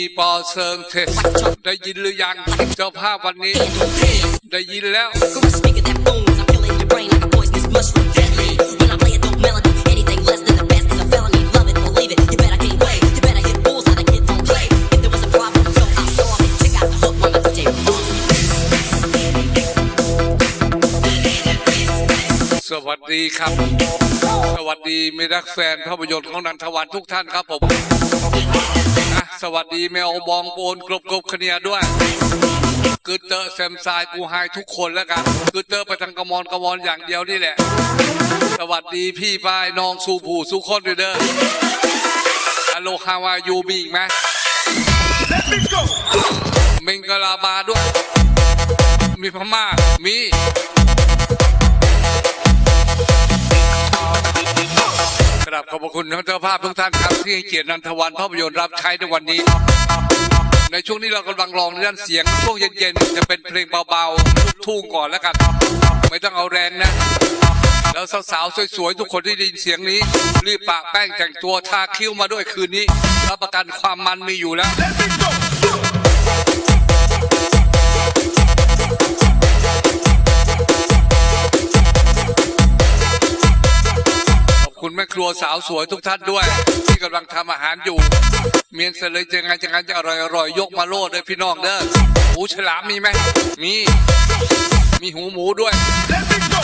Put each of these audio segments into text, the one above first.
ยปีปอเซิงเทสได้ยินหรือยังเจ้าภาพวันนี้ ได้ยินแล้ว Gorilla speaker that booms. I'm killing your brain like a poisonous mushroom. Deadly. When I play a dope melody, anything less than the best is a felony. Love it or leave it. You bet I can't wait. You bet I hit bulls how the kid don't play. If there was a problem, yo, I'll solve it. Check out the hook while my DJ performs. สวัสดีครับ สวัสดีมิตรรักแฟนภาพยนตร์ของนันทวันทุกท่านครับผมนะ สวัสดีแมวบองโปนกรบกรบขเนียด้วยกึดเตอร์แซมซายกูไฮทุกคนแล้วกันกึดเตอร์ไปทางกระมอนกระมอนอย่างเดียวนี่แหละ สวัสดีพี่ป้ายน้องสูผู้สุคนด้วยเด้อฮัลโหลฮาวายูมีอีกไหมเมงกลาบาด้วย มีพม่ามี ขอบคุณท่านเจ้าภาพทุกท่านครับที่ให้เกียรตินันทวันภาพยนตร์รับใช้ในวันนี้ ในช่วงนี้เรากำลังลองในด้านเสียงช่วงเย็นๆจะเป็นเพลงเบาๆทุ่งก่อนแล้วกัน ไม่ต้องเอาแรงนะ แล้วสาวๆสวยๆทุกคนที่ได้ยินเสียงนี้ รีบปะแป้งแต่งตัวทาคิ้วมาด้วยคืนนี้รับประกันความมันมีอยู่แล้ว ครัวสาวสวยทุกท่านด้วย ที่กำลังทำอาหารอยู่ เมียนเสร็จเลยจะไงจะไงจะอร่อยอร่อยยกมาโลดเลยพี่น้องเด้อหูฉลามมีไหมมี มีหูหมูด้วย Let me go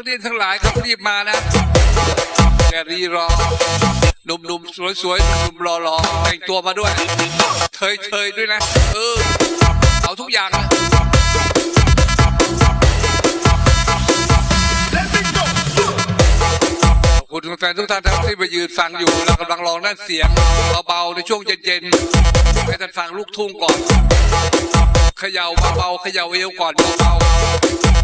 นักเรียนทั้งหลายครับรีบมานะอย่ารีรอหนุ่มๆสวยๆหนุ่มๆรอๆแต่งตัวมาด้วยเทยๆด้วยนะ เออ เอาทุกอย่างนะขอบคุณแฟนทุกท่านที่มายืนฟังอยู่เรากำลังลองด้านเสียงเบาๆในช่วงเย็นๆให้ท่านฟังลูกทุ่งก่อน เขย่าเบาๆเขย่าเอวก่อนเบาๆ